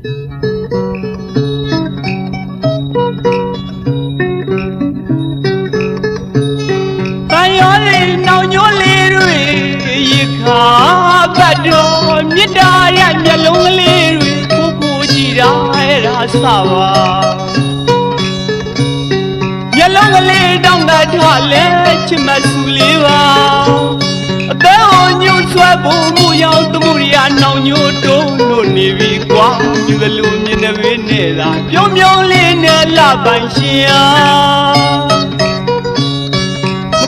တန်ရောလေးနောင်ညိုးလေးတွေရေခါပတ်တော်မြစ်တာရဲ့မျက်လုံးကလေးတွေကိုကိုကြည့်တာအဲ့ဒါစပါမျက်လုံးကလေးတောင်းတထားလဲချစ်မဆူလေးပါအသက်ဟိုညှို့ဆွဲဖို့မူရောက်တမှုရနောင်ညို့တုံးလို့နေပြီ ကွာယူသလိုမြင်နေပဲနဲ့သာပြုံးပြုံးလေးနဲ့လပိုင်ရှင်အား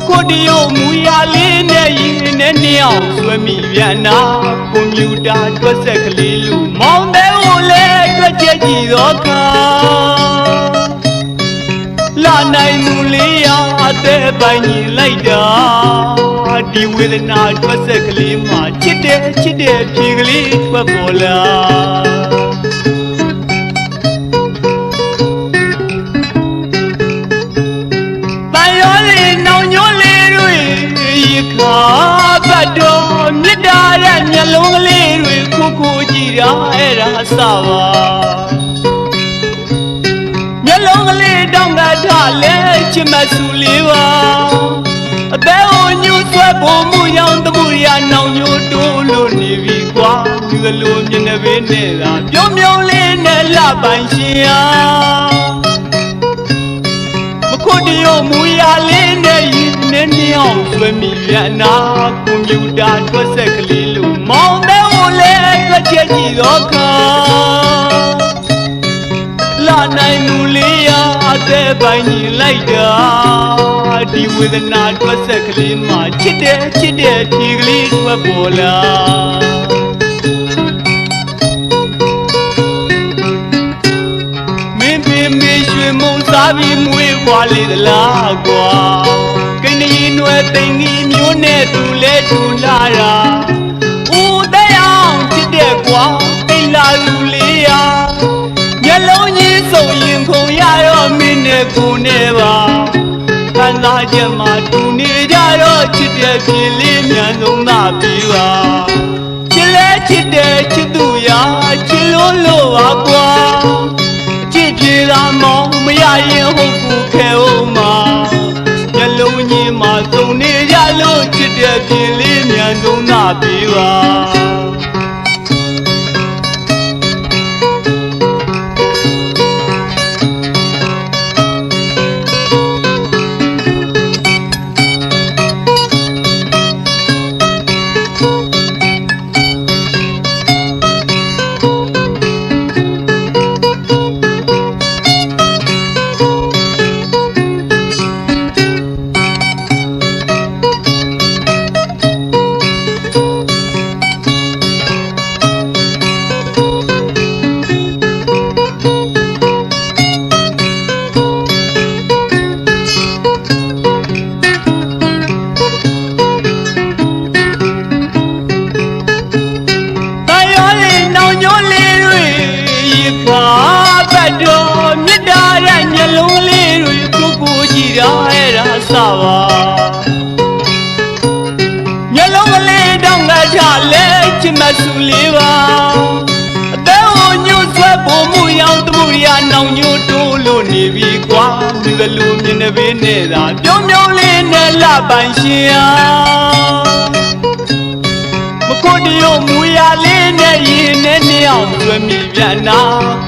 ကိုဒီယိုမူရလေးနဲ့ရင်နဲ့နှစ်အောင်ဆွဲမိပြန်နာကွန်ပျူတာတွက်ဆက်ကလေးလူမောင်တဲ့ကိုလည်းတွက်ချက်ကြည့်တော့ခါလာနိုင်မှုလေးရအသက်ပိုင်ကြီးလိုက်တာ ဒီဝေဒနာတွက်ဆက်ကလေးမှာချစ်တယ်ချစ်တယ်ဖြေကလေးထွက်ပေါ်လာတန်ရောလေးနောင်ညိုးလေးတွေရေခါပတ်တော်မြစ်တာရဲ့မျက်လုံးကလေးတွေကိုကိုကြည့်တာအဲ့ဒါစပါမျက်လုံးကလေးတောင်းတထားလဲချစ်မဆူလေးပါ အသက်ဟိုညှို့ဆွဲဖို့မှုရောင်တမှုရနောင်ညို့တိုးလို့နေပြီကွာဒီလိုမျက်နှာပဲနဲ့သာပြုံးပြုံးလေးနဲ့လပိုင်ရှင်အားမခွတ်တရောမူရလေးနဲ့ရင်းနဲ့ညောင်းဆွဲမိရနာကွန်ပျူတာတွက်ဆက်ကလေးလို့မောင်းတဲ့ဟိုလဲတွက်ချက်ကြည့်တော့ခါလာနိုင်မှုလေးရအသက်ပိုင်းကြီးလိုက်တာဒီ ဝေဒနာတွက်ဆက်ကလေးမှာချစ်တယ်ချစ်တယ်ဖြေကလေးထွက်ပေါ်လာမင်းပြင်းမေရွှေမုံစားပြီးမွေးဖွာလေသလားကွာကိန်းကြီးနွယ်သိမ့်ကြီးမျိုးနဲ့သူလဲထူလာတာဦးတဲ့အောင်ချစ်တဲ့ကွာကိန်းလာလူလေးရာမျက်လုံးကြီးစုံရင်ခုံရတော့မင်းနဲ့ကိုနဲ့ ပါခံစားချက်မှာတူနေကြတော့ချစ်တဲ့ပြေလေးမြန်ဆုံးသာပြေပါချစ်လဲချစ်တယ်ချစ်သူရာချစ်လို့လို့ပါကွာကြည့်ပြေသာမောင်မရရင်ဟုတ်ဘူးခဲဦးမှာမျက်လုံးကြီးမှာစုံနေကြလို့ချစ်တဲ့ပြင်လေးမြန်ဆုံးသာပြေပါ ပါမျက်လုံးကလေးတောင်းတချလဲချစ်မဆူလေးပါအသက်ဟိုညှို့ဆွဲဖို့မှုရောင်တမှုရနောင်ညို့တိုးလို့နေပြီကွာဒီလိုမြင်နေပဲနဲ့သာပြုံးပြုံးလေးနဲ့လပိုင်ရှင်အားမခွတ်တရောမူရလေးနဲ့ရင်နဲ့နှစ်အောင်ဆွဲမိပြန်နာ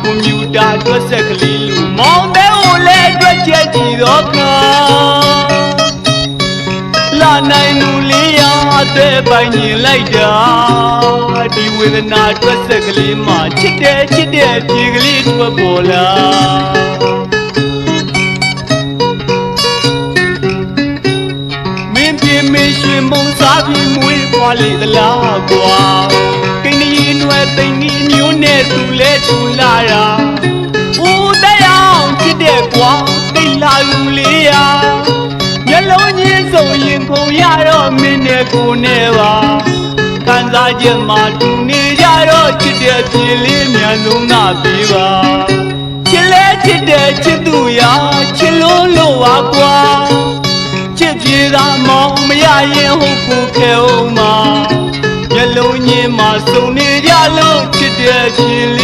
ကွန်ပျူတာတွက်ဆက်ကလေးလူမောင်တဲ့ကိုလည်းတွက်ချက်ကြည့်တော့ခါလာ နိုင်မှုလေးရအသက်ပိုင်းရင်လိုက်တာဒီဝေဒနာတွက်ဆက်ကလေးမှာချစ်တယ်ချစ်တယ်ပြေကလေးထွက်ပေါ်လာ လုံးကြီးစုံရင်ခုံရတော့မင်းနဲ့ကိုနဲ့ပါခံစားချက်မှာတူနေကြတော့ချစ်တဲ့ပြေလေးမြန်လုံးသာပြေပါချစ်လဲချစ်တဲ့ချစ်သူရာချစ်လို့လို့ပါကွာချစ်ပြေသာမောင်မရရင်ဟုတ်ကိုခဲအောင်မှာမျက်လုံးညင်းမှာစုံနေကြလို့ချစ်တဲ့ချင်းလေး